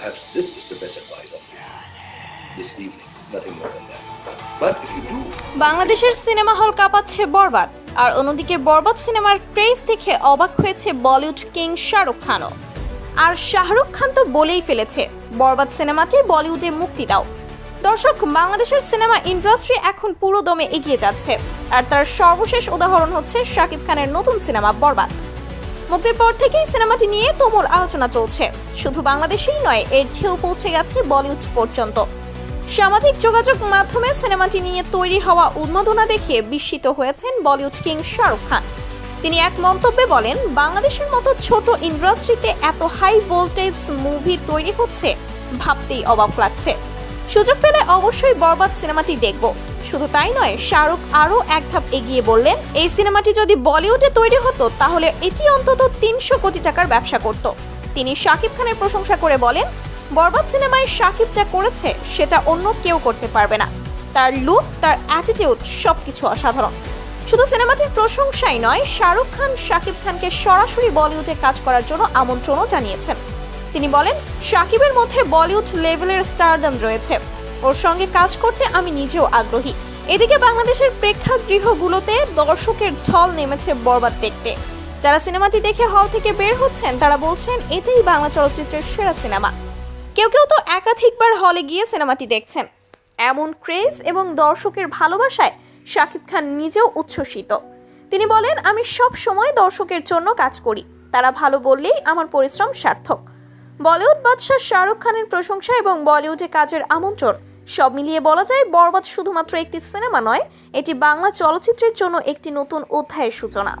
perhaps this is the best advice of you this evening, nothing more than that. But if you do বাংলাদেশের cinema hall কাঁপাচ্ছে বরবাদ আর অন্যদিকে বরবাদ সিনেমার craze দেখে অবাক হয়েছে বলিউড কিং শাহরুখ খানও। আর শাহরুখ খান তো বলেই ফেলেছে বরবাদ সিনেমাটি বলিউডে মুক্তি দাও। দর্শক বাংলাদেশের সিনেমা ইন্ডাস্ট্রি এখন পুরো দমে এগিয়ে যাচ্ছে আর তার সর্বশেষ উদাহরণ হচ্ছে শাকিব খানের নতুন সিনেমা বরবাদ। মুক্তির পর থেকেই সিনেমাটি নিয়ে তুমুল আলোচনা চলছে। শুধু বাংলাদেশেই নয়, এর ঢেউ পৌঁছে গেছে বলিউড পর্যন্ত। সামাজিক যোগাযোগ মাধ্যমে সিনেমাটি নিয়ে তৈরি হওয়া উন্মাদনা দেখে বিস্মিত হয়েছেন বলিউড কিং শাহরুখ খান। তিনি এক মন্তব্যে বলেন, বাংলাদেশের মতো ছোট ইন্ডাস্ট্রিতে এত হাই ভোল্টেজ মুভি তৈরি হচ্ছে, ভাবতেই অবাক লাগছে। সুযোগ পেলে অবশ্যই বরবাদ সিনেমাটি দেখব। শুধু তাই নয়, শাহরুখ আরও এক ধাপ এগিয়ে বললেন, এই সিনেমাটি যদি বলিউডে তৈরি হতো, তাহলে এটি অন্তত তিনশো কোটি টাকার ব্যবসা করত। তিনি শাকিব খানের প্রশংসা করে বলেন, বরবাদ সিনেমায় শাকিব যা করেছে, সেটা অন্য কেউ করতে পারবে না। তার লুক তার অ্যাটিটিউড সবকিছু অসাধারণ। শুধু সিনেমাটির প্রশংসাই নয়, শাহরুখ খান শাকিব খানকে সরাসরি বলিউডে কাজ করার জন্য আমন্ত্রণও জানিয়েছেন। তিনি বলেন শাকিবের মধ্যে বলিউড লেভেলের স্টারডম রয়েছে। ওর সঙ্গে কাজ করতে আমি নিজেও আগ্রহী। এদিকে বাংলাদেশের প্রেক্ষাগৃহগুলোতে দর্শকের ঢল নেমেছে বরবাদ দেখতে। যারা সিনেমাটি দেখে হল থেকে বের হচ্ছেন, তারা বলছেন, এটাই বাংলা চলচ্চিত্রের সেরা সিনেমা। কেউ কেউ তো একাধিকবার হলে গিয়ে সিনেমাটি দেখছেন। এমন ক্রেজ এবং দর্শকের ভালোবাসায় শাকিব খান নিজেও উচ্ছ্বসিত। তিনি বলেন, আমি সব সময় দর্শকের জন্য কাজ করি। তারা ভালো বললেই আমার পরিশ্রম সার্থক। বলিউড বাদশাহ শাহরুখ খানের প্রশংসা এবং বলিউডে কাজের আমন্ত্রণ। সব মিলিয়ে বলা যায়, বরবাদ শুধুমাত্র একটি সিনেমা নয়, এটি বাংলা চলচ্চিত্রের জন্য একটি নতুন অধ্যায়ের সূচনা।